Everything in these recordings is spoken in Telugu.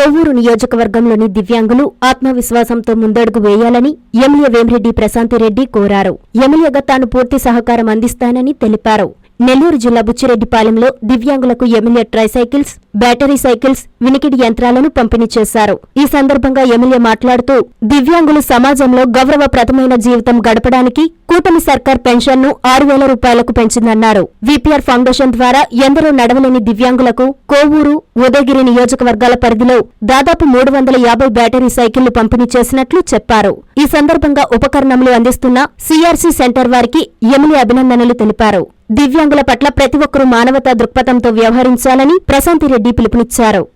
కోవూరు నియోజకవర్గంలోని దివ్యాంగులు ఆత్మవిశ్వాసంతో ముందడుగు వేయాలని ఎమ్మెల్యే వేమిరెడ్డి ప్రశాంతిరెడ్డి కోరారు. ఎమ్మెల్యేగా తాను పూర్తి సహకారం అందిస్తానని తెలిపారు. నెల్లూరు జిల్లా బుచ్చిరెడ్డిపాలెంలో దివ్యాంగులకు ఎమ్మెల్యే ట్రైసైకిల్స్ బ్యాటరీ సైకిల్స్ వినికిడి యంత్రాలను పంపిణీ చేశారు. ఈ సందర్భంగా ఎమ్మెల్యే మాట్లాడుతూ దివ్యాంగులు సమాజంలో గౌరవప్రదమైన జీవితం గడపడానికి కూటమి సర్కార్ పెన్షన్ను ఆరు వేల రూపాయలకు పెంచిందన్నారు. విపిఆర్ ఫౌండేషన్ ద్వారా ఎందరో నడవలేని దివ్యాంగులకు కోవూరు ఉదయగిరి నియోజకవర్గాల పరిధిలో దాదాపు మూడు వందల యాభై బ్యాటరీ సైకిళ్ళు పంపిణీ చేసినట్లు చెప్పారు. ఈ సందర్భంగా ఉపకరణములు అందిస్తున్న సిఆర్సీ సెంటర్ వారికి ఎమ్మెల్యే అభినందనలు తెలిపారు. దివ్యాంగుల పట్ల ప్రతి ఒక్కరూ మానవతా దృక్పథంతో వ్యవహరించాలని ప్రశాంతిరెడ్డి పిలుపునిచ్చారు.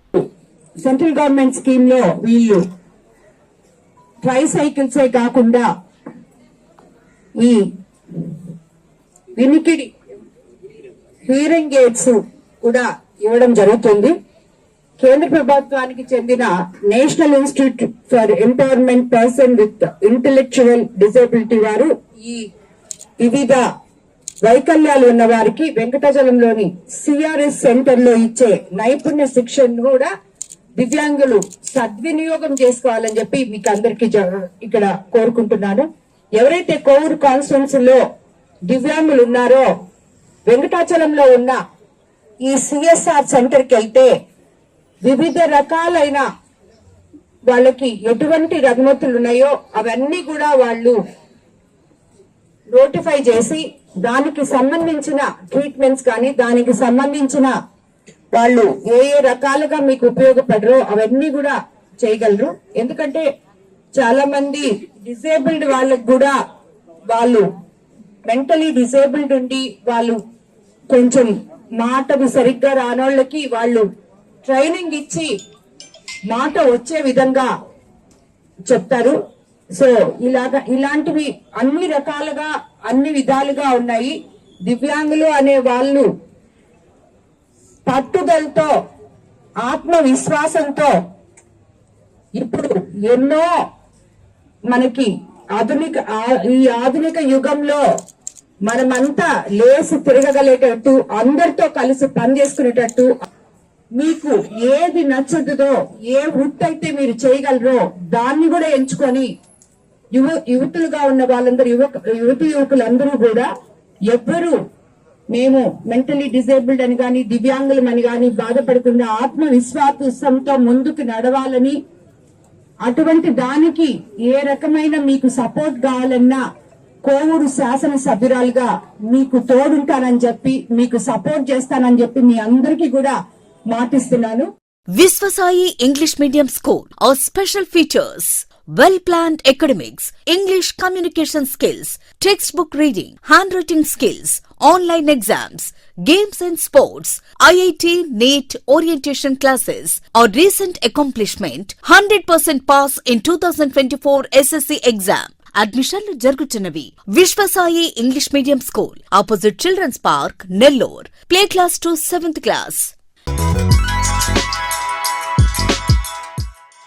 సెంట్రల్ గవర్నమెంట్ స్కీమ్లో వీళ్ళు ట్రై సైకిల్సే కాకుండా ఈ వినికిడి హీరింగ్ ఎయిడ్స్ కూడా ఇవ్వడం జరుగుతుంది. కేంద్ర ప్రభుత్వానికి చెందిన national institute for empowerment person with intellectual disability వారు ఈ వివిధ వైకల్యాలు ఉన్న వారికి వెంకటాచలంలోని సిఆర్ఎస్ సెంటర్లో ఇచ్చే నైపుణ్య శిక్షణను కూడా దివ్యాంగులు సద్వినియోగం చేసుకోవాలని చెప్పి మీకు అందరికి ఇక్కడ కోరుకుంటున్నాను. ఎవరైతే కోవూరు కాన్స్టిట్యున్సీ లో దివ్యాంగులు ఉన్నారో వెంకటాచలంలో ఉన్న ఈ సిఎస్ఆర్ సెంటర్కి వెళ్తే వివిధ రకాలైన వాళ్ళకి ఎటువంటి రుగ్మతులు ఉన్నాయో అవన్నీ కూడా వాళ్ళు నోటిఫై చేసి దానికి సంబంధించిన ట్రీట్మెంట్స్ కానీ దానికి సంబంధించిన వాళ్ళు ఏ ఏ రకాలుగా మీకు ఉపయోగపడరో అవన్నీ కూడా చేయగలరు. ఎందుకంటే చాలా మంది డిసేబుల్డ్ వాళ్ళకు కూడా వాళ్ళు మెంటలీ డిసేబుల్డ్ ఉండి వాళ్ళు కొంచెం మాటలు సరిగ్గా రానోళ్ళకి వాళ్ళు ట్రైనింగ్ ఇచ్చి మాట వచ్చే విధంగా చెప్తారు. సో ఇలాగా ఇలాంటివి అన్ని రకాలుగా అన్ని విధాలుగా ఉన్నాయి. దివ్యాంగులు అనే వాళ్ళు పట్టుదలతో ఆత్మవిశ్వాసంతో ఇప్పుడు ఎన్నో మనకి ఆధునిక ఆ- ఈ ఆధునిక యుగంలో మనమంతా లేసి తిరగగలేటట్టు అందరితో కలిసి పనిచేసుకునేటట్టు మీకు ఏది నచ్చదుదో ఏ వృత్తి అయితే మీరు చేయగలరో దాన్ని కూడా ఎంచుకొని యువ యువతులుగా ఉన్న వాళ్ళందరూ యువక యువతి యువకులందరూ కూడా ఎవ్వరూ మేము మెంటలీ డిజేబుల్డ్ అని గాని దివ్యాంగులం అని గాని బాధపడకుండా ఆత్మవిశ్వాసంతో ముందుకు నడవాలని అటువంటి దానికి ఏ రకమైన మీకు సపోర్ట్ కావాలన్నా కోవూరు శాసన సభ్యురాలుగా మీకు తోడుంటానని చెప్పి మీకు సపోర్ట్ చేస్తానని చెప్పి మీ అందరికీ కూడా మాటిస్తున్నాను. Vishwasai English medium school are special features. Well planned academics, English communication skills, textbook reading, handwriting skills, online exams, games and sports, IIT NEET orientation classes. Our recent accomplishment 100% pass in 2024 SSC exam. అడ్మిషన్లు జరుగుతున్నవి Vishwasai English medium school opposite children's park Nellore play class to seventh class